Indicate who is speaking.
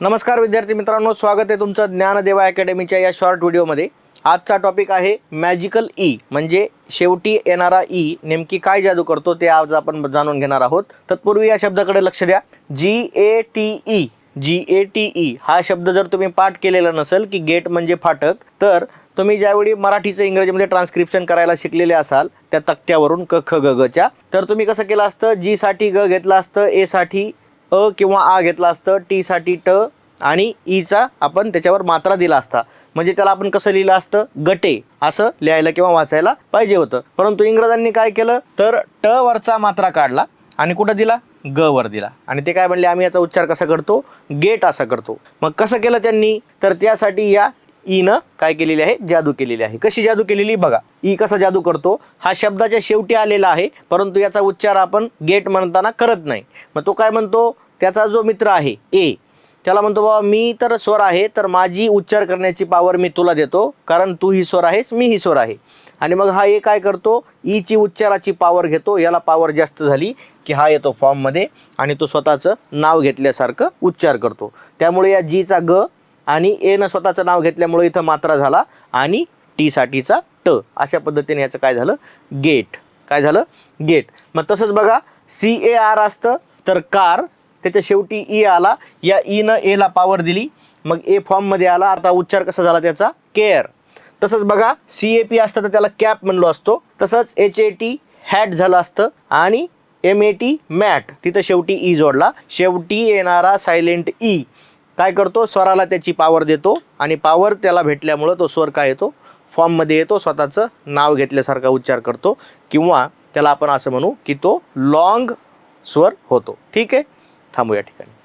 Speaker 1: नमस्कार विद्यार्थी मित्रांनो स्वागत आहे तुमचं ज्ञानदेवा अकॅडमीच्या या शॉर्ट व्हिडिओमध्ये आजचा टॉपिक आहे मॅजिकल ई e, म्हणजे शेवटी येणारा ई नेमकी काय जादू करतो ते आज आपण जाणून घेणार आहोत. तत्पूर्वी या शब्दाकडे लक्ष द्या. G A T E G A T E हा शब्द जर तुम्ही पाठ केलेला नसेल की गेट म्हणजे फाटक तर तुम्ही ज्यावेळी मराठीचं इंग्रजीमध्ये ट्रान्स्क्रिप्शन करायला शिकलेले असाल त्या तक्त्यावरून क ख ग गच्या तर तुम्ही कसं केलं असतं? जी साठी ग घेतलं असतं ए साठी अ किंवा आ घेतला असतं टी साठी ट आणि ईचा आपण त्याच्यावर मात्रा दिला असता. म्हणजे त्याला आपण कसं लिहिलं असतं? गटे. असं लिहायला किंवा वाचायला पाहिजे होतं. परंतु इंग्रजांनी काय केलं? तर ट वरचा मात्रा काढला आणि कुठं दिला? ग वर दिला. आणि ते काय म्हणले? आम्ही याचा उच्चार कसा करतो? गेट असा करतो. मग कसं केलं त्यांनी? तर त्यासाठी या ईनं काय केलेली आहे? जादू केलेली आहे. कशी जादू केलेली? बघा. ई कसा जादू करतो? हा शब्दाच्या शेवटी आलेला आहे. परंतु याचा उच्चार आपण गेट म्हणताना करत नाही. मग तो काय म्हणतो? त्याचा जो मित्र आहे ए त्याला म्हणतो बाबा मी तर स्वर आहे तर माझी उच्चार करण्याची पावर मी तुला देतो कारण तू ही स्वर आहेस मी ही स्वर आहे. आणि मग हा ए काय करतो? ईची उच्चाराची पावर घेतो याला पावर जास्त झाली की हा येतो फॉर्ममध्ये आणि तो स्वतःचं नाव घेतल्यासारखं उच्चार करतो. त्यामुळे या जीचा ग आणि एनं स्वतःचं नाव घेतल्यामुळे इथं मात्रा झाला आणि टीसाठीचा ट. अशा पद्धतीने याचं काय झालं? गेट. काय झालं? गेट. मग तसंच बघा सी ए आर असतं तर कार त्याच्या शेवटी ई आला. या ईनं एला पावर दिली. मग ए फॉर्ममध्ये आला. आता उच्चार कसा झाला त्याचा? केअर तसंच बघा सी ए पी असतं तर त्याला कॅप म्हणलो असतो. तसंच एच ए टी हॅट झालं असतं आणि एम ए टी मॅट तिथं शेवटी ई जोडला. शेवटी येणारा सायलेंट ई e. काय करतो? स्वराला त्याची पावर देतो आणि पावर त्याला भेटल्यामुळं तो स्वर काय येतो? फॉर्ममध्ये येतो. स्वतःचं नाव घेतल्यासारखा उच्चार करतो. किंवा त्याला आपण असं म्हणू की तो लॉंग स्वर होतो. ठीक आहे? थांबू या ठिकाणी.